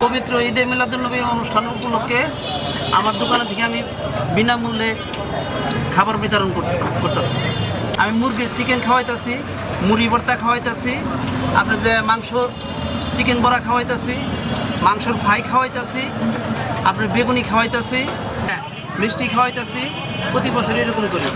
পবিত্র ঈদে মিলাদুলনবী অনুষ্ঠান উপলক্ষে আমার দোকানে থেকে আমি বিনামূল্যে খাবার বিতরণ কর- করতেছি। আমি মুরগির চিকেন খাওয়াইতেছি মুড়ি ভর্তা খাওয়াইতেছি আপনার যে মাংস চিকেন বড়া খাওয়াইতেছি মাংসর ফ্রাই খাওয়াইতেছি আপনার বেগুনি খাওয়াইতেছি হ্যাঁ, মিষ্টি খাওয়াইতেছি প্রতি বছর এরকম করি।